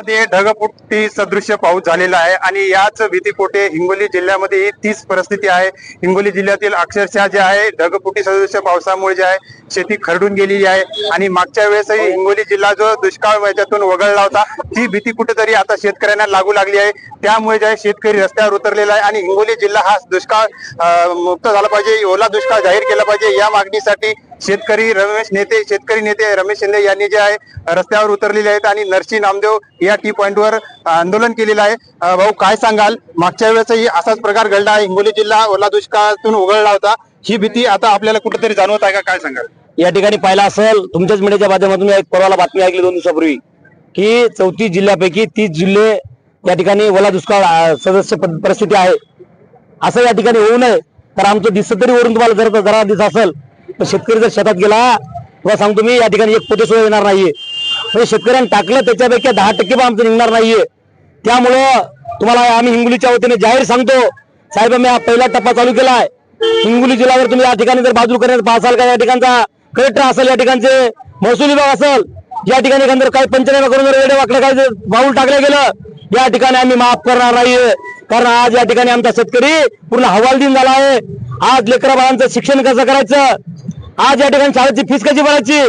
मध्ये ढगपुट्टी सदृश्य पाऊस झालेला आहे आणि याच भीतीपोटे हिंगोली जिल्ह्यामध्ये ही तीच परिस्थिती आहे. हिंगोली जिल्ह्यातील अक्षरशः जे आहे ढगपुट्टी सदृश्य पावसामुळे जे आहे शेती खरडून गेलेली आहे. आणि मागच्या वेळेसही हिंगोली जिल्हा जो दुष्काळ याच्यातून वगळला होता ती भीती कुठेतरी आता शेतकऱ्यांना लागू लागली आहे. त्यामुळे जे आहे शेतकरी रस्त्यावर उतरलेला आहे आणि हिंगोली जिल्हा हा दुष्काळ मुक्त झाला पाहिजे ओला दुष्काळ जाहीर केला पाहिजे या मागणीसाठी शेतकरी रमेश नेते शेतकरी नेते रमेश शिंदे यांनी जे आहे रस्त्यावर उतरलेले आहेत आणि नरसी नामदेव या टी पॉईंटवर आंदोलन केलेलं आहे. भाऊ काय सांगाल? मागच्या वेळेसही असाच प्रकार घडला आहे. हिंगोली जिल्हा ओला दुष्काळातून उघडला होता. ही भीती आता आपल्याला कुठेतरी जाणवत आहे का? काय सांगाल? या ठिकाणी पाहिला असेल तुमच्याच मीडियाच्या माध्यमातून एक परवाला बातमी ऐकली दोन दिवसापूर्वी की चौतीस जिल्ह्यापैकी तीस जिल्हे या ठिकाणी ओला दुष्काळ सदस्य परिस्थिती आहे. असं या ठिकाणी होऊ नये तर आमचं दिसत तरी वरून तुम्हाला जर जरा दिसत असेल शेतकरी जर शेतात गेला तुला सांगतो मी या ठिकाणी एक पोते सुद्धा येणार नाहीये. म्हणजे शेतकऱ्यांनी टाकलं त्याच्यापैकी दहा टक्के पण आमचं निघणार नाहीये. त्यामुळं तुम्हाला आम्ही हिंगोलीच्या वतीने जाहीर सांगतो साहेब मी हा पहिला टप्पा चालू केलाय. हिंगोली जिल्ह्यावर तुम्ही या ठिकाणी जर बाजू करण्यात पाहसाल का या ठिकाणचा कलेक्टर असेल या ठिकाणचे महसूल विभाग असेल या ठिकाणी एखादं काही पंचनामा करून जर वेळे वाकडं काय पाऊल टाकलं गेलं या ठिकाणी आम्ही माफ करणार नाहीये. कारण आज या ठिकाणी आमचा शेतकरी पूर्ण हवालदिन झाला आहे. आज लेकरा बाळांचं शिक्षण कसं करायचं? आज या ठिकाणी शाळेची फीस कशी भरायची?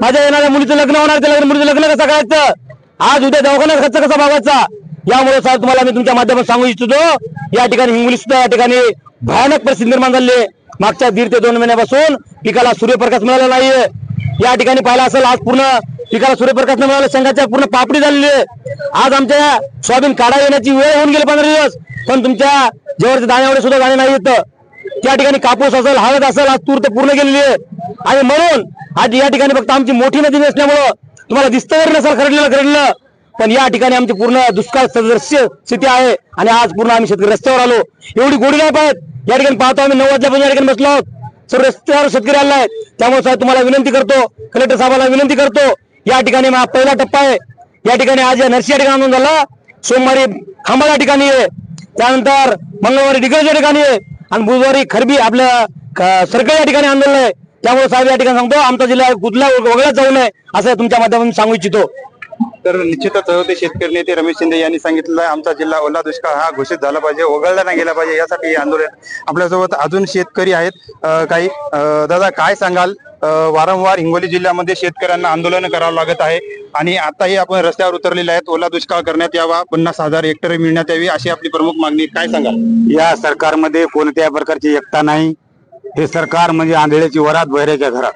माझ्या येणाऱ्या मुलीचं लग्न होणार त्या लग्न मुलीचं लग्न कसं करायचं? आज उद्या दवाखान्यात खर्च कसा भागायचा? यामुळे सर तुम्हाला मी तुमच्या माध्यमात सांगू इच्छितो या ठिकाणी हिंगोली सुद्धा या ठिकाणी भयानक परिस्थिती निर्माण झाली मागच्या दीड ते दोन महिन्यापासून पिकाला सूर्यप्रकाश मिळाला नाहीये. या ठिकाणी पाहिला असेल आज पूर्ण पिकाला सूर्यप्रकाश न मिळाला शंकाच्या पूर्ण पापडी झालेली आहे. आज आमच्या सोयाबीन काढा येण्याची वेळ होऊन गेली पंधरा दिवस पण तुमच्या जेवढचे दाण्यावर सुद्धा दाणे नाही येत त्या ठिकाणी कापूस असेल हळद असेल आज तूर तर पूर्ण गेलेली आहे आणि म्हणून आज या ठिकाणी फक्त आमची मोठी नदी नसल्यामुळं तुम्हाला दिसतं जरी नसेल खरडलेलं खरडलं पण या ठिकाणी आमची पूर्ण दुष्काळ सदृश्य स्थिती आहे आणि आज पूर्ण आम्ही शेतकरी रस्त्यावर आलो एवढी गोडी नाही पाहत या ठिकाणी पाहतो आम्ही नऊ वाजल्यापासून या ठिकाणी बसलो आहोत सर्व रस्त्यावर शेतकरी आलाय त्यामुळे साहेब तुम्हाला विनंती करतो कलेक्टर साहेबांना विनंती करतो या ठिकाणी पहिला टप्पा आहे या ठिकाणी आज या नरसी या ठिकाणी आंदोलन झालं सोमवारी खांबा या ठिकाणी आहे त्यानंतर मंगळवारी डिग्रज या ठिकाणी आहे आणि बुधवारी खरबी आपल्या सरकारी या ठिकाणी आंदोलन आहे. त्यामुळे साहेब या ठिकाणी सांगतो आमचा जिल्हा कुठला वगळा जाऊ नये असं तुमच्या माध्यमातून सांगू इच्छितो. तर निश्चितच होते शेतकरी नेते रमेश शिंदे यांनी सांगितलं आमचा जिल्हा ओला दुष्काळ हा घोषित झाला पाहिजे वगळला नाही गेला पाहिजे यासाठी हे आंदोलन आपल्यासोबत अजून शेतकरी आहेत. काही अं, दादा काय सांगाल? वारंवार हिंगोली जिल्ह्यामध्ये शेतकऱ्यांना आंदोलन करावं लागत आहे. आणि आताही आपण रस्त्यावर उतरलेले आहेत. ओला दुष्काळ करण्यात यावा. पन्नास हजार हेक्टर मिळण्यात यावी अशी आपली प्रमुख मागणी काय सांगाल? या सरकारमध्ये कोणत्याही प्रकारची एकता नाही. हे सरकार म्हणजे आंधळ्याची वरात बहिऱ्याच्या घरात.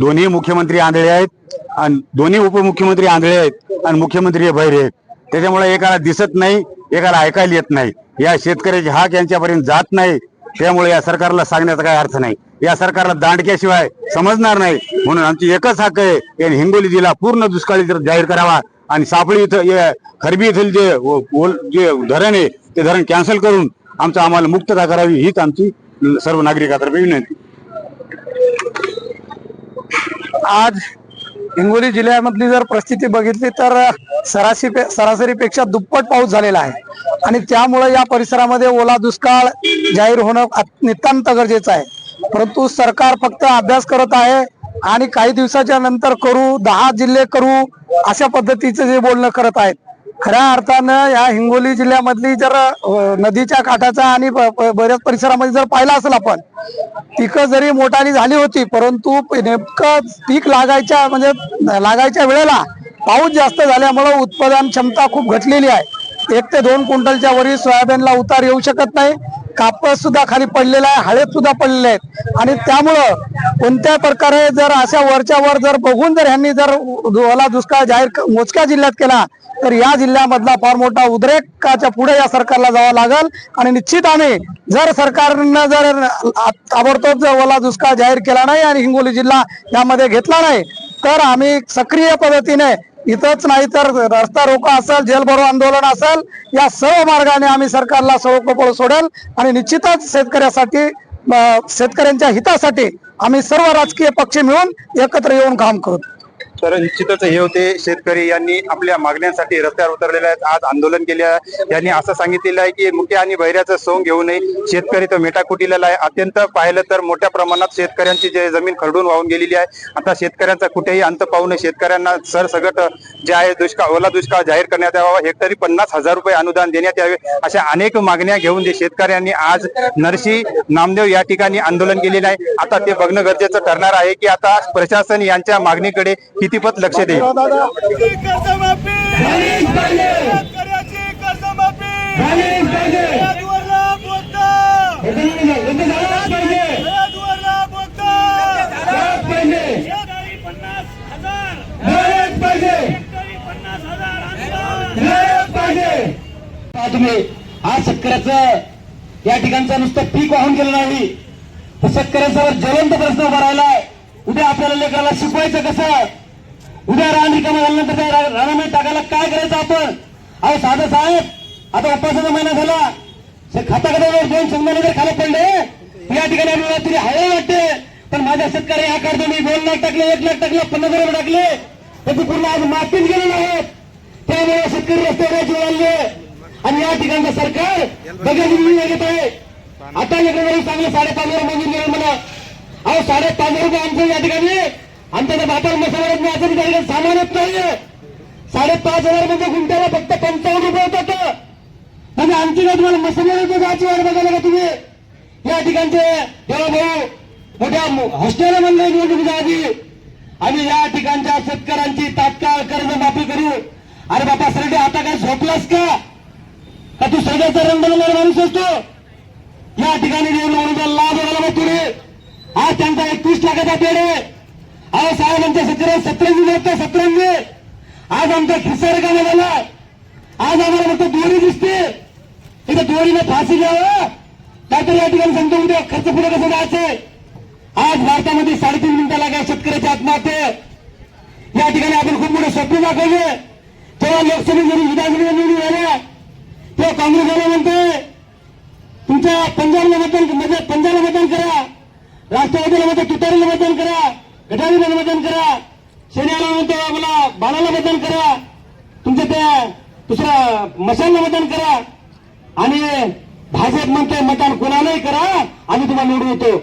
दोन्ही मुख्यमंत्री आंधळे आहेत आणि दोन्ही उपमुख्यमंत्री आंधळे आहेत आणि मुख्यमंत्री हे बहिरे आहेत. त्याच्यामुळे एकाला दिसत नाही एकाला ऐकायला येत नाही. या शेतकऱ्याचे हाक यांच्यापर्यंत जात नाही. त्यामुळे या सरकारला सांगण्याचा काही अर्थ नाही. या सरकारला दांडक्याशिवाय समजणार नाही. म्हणून आमची एकच हक्क आहे की हिंगोली जिल्हा पूर्ण दुष्काळी जाहीर करावा. आणि सापळी इथं खरबी येथील जे जे धरण आहे ते धरण कॅन्सल करून आमचं आम्हाला मुक्तता करावी हीच आमची सर्व नागरिकातर्फे विनंती. आज हिंगोली जिल्ह्यामधली जर परिस्थिती बघितली तर सरासरी सरासरीपेक्षा दुप्पट पाऊस झालेला आहे. आणि त्यामुळे या परिसरामध्ये ओला दुष्काळ जाहीर होणं नितांत गरजेचं आहे. परंतु सरकार फक्त अभ्यास करत आहे आणि काही दिवसाच्या नंतर करू दहा जिल्हे करू अशा पद्धतीचं जे बोलणं करत आहेत. खऱ्या अर्थानं या हिंगोली जिल्ह्यामधली जर नदीच्या काठाचा आणि बऱ्याच परिसरामध्ये जर पाहिलं असेल आपण पिकं जरी मोठाली झाली होती परंतु नेमकं पीक लागायच्या म्हणजे लागायच्या वेळेला पाऊस जास्त झाल्यामुळं उत्पादन क्षमता खूप घटलेली आहे. एक ते दोन क्विंटलच्या वरील सोयाबीनला उतार येऊ शकत नाही. कापस सुद्धा खाली पडलेला आहे हळद सुद्धा पडलेले आहेत. आणि त्यामुळं कोणत्या प्रकारे जर अशा वरच्या वर जर बघून जर ह्यांनी जर ओला दुष्काळ जाहीर मोजक्या जिल्ह्यात केला तर या जिल्ह्यामधला फार मोठा उद्रेकाच्या पुढे या सरकारला जावं लागल. आणि निश्चित आम्ही जर सरकारनं जर ताबडतोब जर ओला दुष्काळ जाहीर केला नाही आणि हिंगोली जिल्हा यामध्ये घेतला नाही तर आम्ही सक्रिय पद्धतीने इथंच नाही तर रस्ता रोको असेल जेलभरो आंदोलन असेल या सर्व मार्गाने आम्ही सरकारला सळोपळ सोडेल आणि निश्चितच शेतकऱ्यासाठी शेतकऱ्यांच्या हितासाठी आम्ही सर्व राजकीय पक्ष मिळून एकत्र येऊन काम करू. तर निश्चितच हे होते शेतकरी यांनी आपल्या मागण्यांसाठी रस्त्यावर उतरलेले आहेत. आज आंदोलन केले आहे. यांनी असं सांगितलेलं आहे की मुक्या आणि बहिऱ्याचं सोंग घेऊ नये. शेतकरी तर मेटाकुटीला आहे. अत्यंत पाहिलं तर मोठ्या प्रमाणात शेतकऱ्यांची जे जमीन खरडून वाहून गेलेली आहे. आता शेतकऱ्यांचा कुठेही अंत पाहू नये. शेतकऱ्यांना सरसगट जे आहे दुष्काळ ओला दुष्काळ जाहीर करण्यात यावा. हेक्टरी पन्नास हजार रुपये अनुदान देण्यात यावे. अशा अनेक मागण्या घेऊन जे शेतकऱ्यांनी आज नरसी नामदेव या ठिकाणी आंदोलन केलेलं आहे. आता ते बघणं गरजेचं ठरणार आहे की आता प्रशासन यांच्या मागणीकडे कितीपत लक्ष देईल अनुदान. तुम्ही आज शेतकऱ्याचं या ठिकाणचं नुसतं पीक वाहून गेलं नाही. तर शेतकऱ्यासमोर ज्वलंत प्रश्न उभा राहिलाय. उद्या आपल्याला लेकराला शिकवायचं कसं उद्या रान रिकामा झाल्यानंतर त्या रा- रानामध्ये टाकायला काय करायचं आपण? अहो साधं साहेब आता उपासाचा महिना झाला. शे- खाता खाता दोन शेंगदाणे जर खाली पडले या ठिकाणी आपल्याला तरी हवे वाटते. पण माझ्या शेतकरी या काढतो मी दोन लाख टाकले एक लाख टाकले पन्नास हजार रुपये टाकले. ते पूर्ण आज मातीत गेलेले आहेत. त्यामुळे शेतकरी रस्त्यावर यायचे आणि या ठिकाणचं सरकार बघायची घेत आहे. आता इकडे चांगले साडेपाच हजार मंजूर मिळेल मला. अहो साडेपाच हजार रुपये आमचं या ठिकाणी आणि त्या बापाला मसाला मी असं त्या ठिकाणी सामान येत नाहीये. साडेपाच हजार म्हणजे गुंठ्याला फक्त पंचावन्न रुपये होतात म्हणजे आमची काय तुम्हाला मसाला जायची वाट बघायला का तुम्ही? या ठिकाणचे देवा भाऊ मोठ्या हॉस्टेल म्हणले निवडणुकीच्या आधी. आणि या ठिकाणच्या शेतकऱ्यांची तात्काळ कर्ज माफी करू. अरे बापा सरडे आता काय झोपलास का? का तू सगळ्याचा रंग बनवणारा माणूस असतो? या ठिकाणी निवडणुकीचा लाभ बघायला मग तुले आज त्यांचा एकवीस लाखाचा पेड आहे. अहो साहेबांच्या शेतकऱ्या सतरंगी मिळतं सतरंगी आज आमचा खिस्सा रिकामा झाला आज आम्हाला फक्त दोरी दिसते. इथं दोरीने फाशी घ्यावं. काहीतरी या ठिकाणी सांगतो उद्या खर्च पुढे कसं जायचंय आज भारतामध्ये साडेतीन मिनिटाला काय शेतकऱ्याच्या आत्महत्या. या ठिकाणी आपण खूप मोठे स्वप्न दाखवले. तेव्हा लोकसभेत जरी विधानसभेला निवडून झाल्या तेव्हा काँग्रेसवाले म्हणते तुमच्या पंजाबला मतदान म्हणजे पंजाबला मतदान करा. राष्ट्रवादीला मतदान तुतारीला मतदान करा. गटारीला मतदान करा. शनिवारला म्हणतो आपला बाणाला मतदान करा. तुमच्या त्या दुसऱ्या मशालला मतदान करा. आणि भाजप म्हणते मतदान कोणालाही करा. आम्ही तुम्हाला निवडून येतो.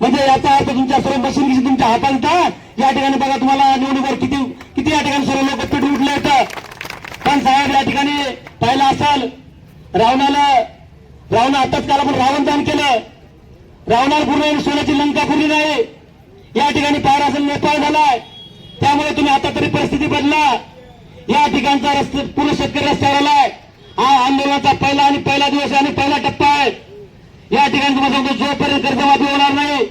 म्हणजे याचा अर्थ तुमच्या सर्व मशीन किती तुमच्या हातात या ठिकाणी बघा तुम्हाला निवडणुकीवर किती किती या ठिकाणी सर्व लोक पेटून उठले आहेत पण साहेब या ठिकाणी पाहिलं असाल रावणाला रावण आताच काल आपण रावण दान केलं. रावणाला पूर्ण सोन्याची लंका पुरली नाही. या ठिकाणी पार असेल नेपाळ झालाय. त्यामुळे तुम्ही आता तरी परिस्थिती बदला या ठिकाणचा रस्ते पूर्ण शेतकरी रस्त्यावर आलाय. हा आंदोलनाचा पहिला आणि पहिला दिवस आणि पहिला टप्पा आहे. या ठिकाणी तुम्हाला सांगतो जोपर्यंत कर्जमाफी होणार नाही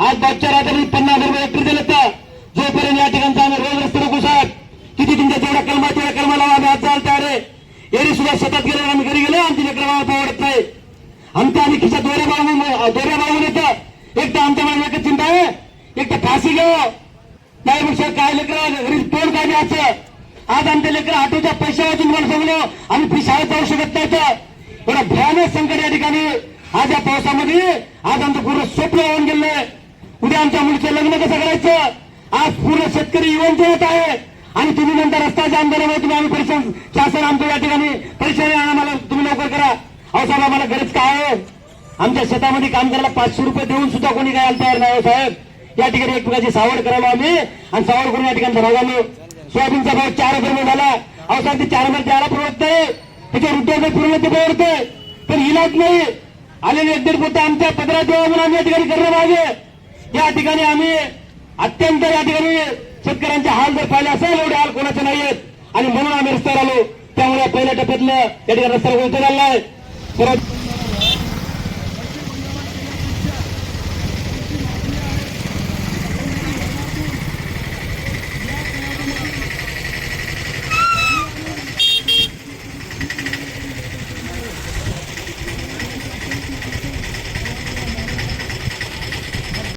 आज मागच्या रात्री पन्नास हजार रुपये हेक्टर दिलं तर जोपर्यंत या ठिकाणचा आम्ही रोज रस्ते रोखू साहेब किती तुमच्या जेवढ्या कलमा तेवढा कलमा लावा आम्ही आज चालते अरे एरी सुद्धा शेतात गेलो आम्ही घरी गेलो आमची लेकरं परवडत नाही आमच्या आम्ही खिशात दोऱ्या बाळून दोऱ्या बाळून येतं. एक तर आमच्या मला एकच चिंता आहे एक तर फाशी घ्यावं त्यापेक्षा काय लेकरं घरी तोड काय द्यायचं आज आमच्या लेकरं ऑटोच्या पैशा मला सांगलो आम्ही फी शाळेत जाऊ शकत नाही एवढं भयानक संकट या ठिकाणी. आज या पावसामध्ये आज आमचं पूर्ण स्वप्न होऊन गेलंय उद्या आमच्या मुलीचं लग्न कसं करायचं? आज पूर्ण शेतकरी युवन होत आहे. आणि तुम्ही नंतर रस्त्याच्या आंदोलनामुळे तुम्ही आम्ही परिश्रम शासन आमच्या या ठिकाणी परेशानी आम्हाला तुम्ही लवकर करा. अहो साहेब आम्हाला गरज काय आहे? आमच्या शेतामध्ये काम करायला पाचशे रुपये देऊन सुद्धा कोणी काय तयार नाही हो साहेब. या ठिकाणी एक प्रकारची सावड करायला आम्ही आणि सावड करून या ठिकाणी धरा सोयाबीनचा भाव चार रुपये झाला. अहो ते चारमध्ये द्यायला परवडतंय त्याच्या रुपये पूर्ण ते परवडते पण इलाज नाही. आलेले एक दीड पोते आमच्या पदरात देवा म्हणून आम्ही या ठिकाणी करणं पाहिजे या ठिकाणी आम्ही अत्यंत या ठिकाणी शेतकऱ्यांचे हाल जर पाहिले असेल एवढे हाल कोणाचे नाही आणि म्हणून आम्ही रस्त्यावर आलो. त्यामुळे पहिल्या टप्प्यातलं या ठिकाणी रस्त्यावर उतरलेला आहे. परत